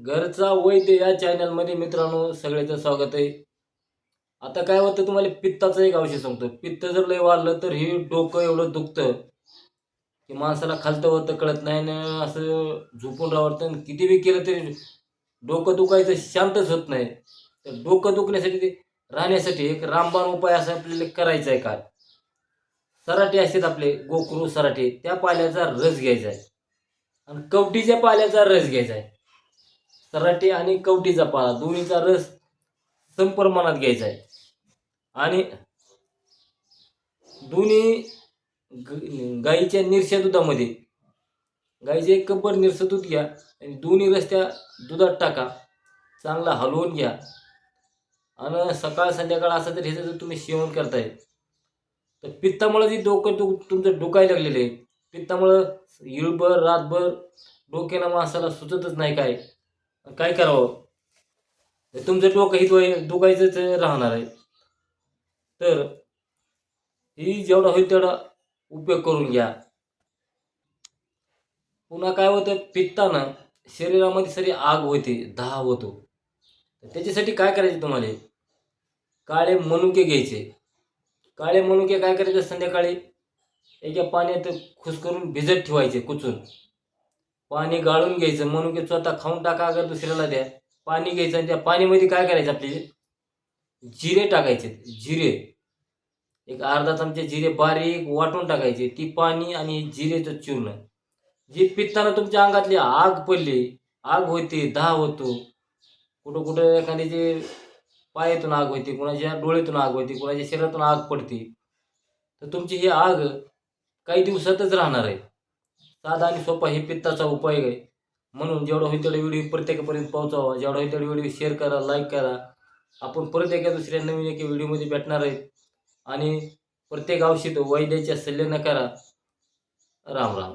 घरचा वैद्य या चॅनलमध्ये मित्रांनो सगळ्याचं स्वागत आहे. आता काय होतं तुम्हाला पित्ताचं एक औषध सांगतो. पित्त जर लय वाढलं तर हे डोकं एवढं दुखतं की माणसाला खालतं होतं कळत नाही ना असं झोपून राहतं आणि किती बी केलं तरी डोकं दुखायचं शांतच होत नाही. तर डोकं दुखण्यासाठी ते राहण्यासाठी एक रामबाण उपाय असा आपल्याला करायचा आहे का? सराटे असतात आपले गोकरू सराटे. त्या पाल्याचा रस घ्यायचा आहे. आणि कवटीच्या पाल्याचा रस घ्यायचा आहे. सराटे आणि कवटीचा पाला दोन्हीचा रस समप्रमाणात घ्यायचा आहे. आणि दोन्ही ग- गाईच्या निरशा दुधामध्ये गाईचे एक कपर निरसं दूध घ्या आणि दोन्ही रस त्या दुधात टाका. चांगला हलवून घ्या. आणि सकाळ संध्याकाळ असं तर ह्याचं जर तुम्ही सेवन करताय तर पित्तामुळं जी डोकं दु तुमचं डोकायला लागलेलं आहे पित्तामुळं इळभर रातभर डोक्यानं माणसाला सुचतच नाही काय. काय करावं? तुमचं डोकं ही दुखायचंच राहणार आहे. तर ही जेवढा होईल तेवढा उपयोग करून घ्या. पुन्हा काय होतं पित्ताना शरीरामध्ये सरी आग होते दहा होतो. तर त्याच्यासाठी काय करायचे तुम्हाला? काळे मनुके घ्यायचे. काळे मनुके काय करायचे? संध्याकाळी एका पाण्यात खुस करून भिजत ठेवायचे कुचून. पाणी गाळून घ्यायचं. म्हणून की स्वतः खाऊन टाका अगर दुसऱ्याला द्या. पाणी घ्यायचं आणि त्या पाणीमध्ये काय करायचं आपले जिरे टाकायचे. जिरे. एक अर्धा चमचे जिरे बारीक वाटून टाकायचे. ती पाणी आणि जिरेचं चूर्ण. जी पित्तानं तुमच्या अंगातली आग पडली आग होते दहा होतो. कुठं कुठं एखाद्याचे पायातून आग होते कुणाच्या डोळ्यातून आग होते कुणाच्या शरीरातून आग पडते. तर तुमची ही आग काही दिवसातच राहणार आहे. साधा आणि सोपा हे पित्ताचा उपाय आहे. म्हणून जेवढा होईल तेवढा व्हिडिओ प्रत्येकापर्यंत पोहोचावा. जेवढा होईल तेवढा व्हिडिओ शेअर करा लाईक करा. आपण परत एका दुसऱ्या नवीन एका व्हिडिओमध्ये भेटणार आहेत. आणि प्रत्येक औषध वैद्याच्या सल्ल्यानं करा. राम राम.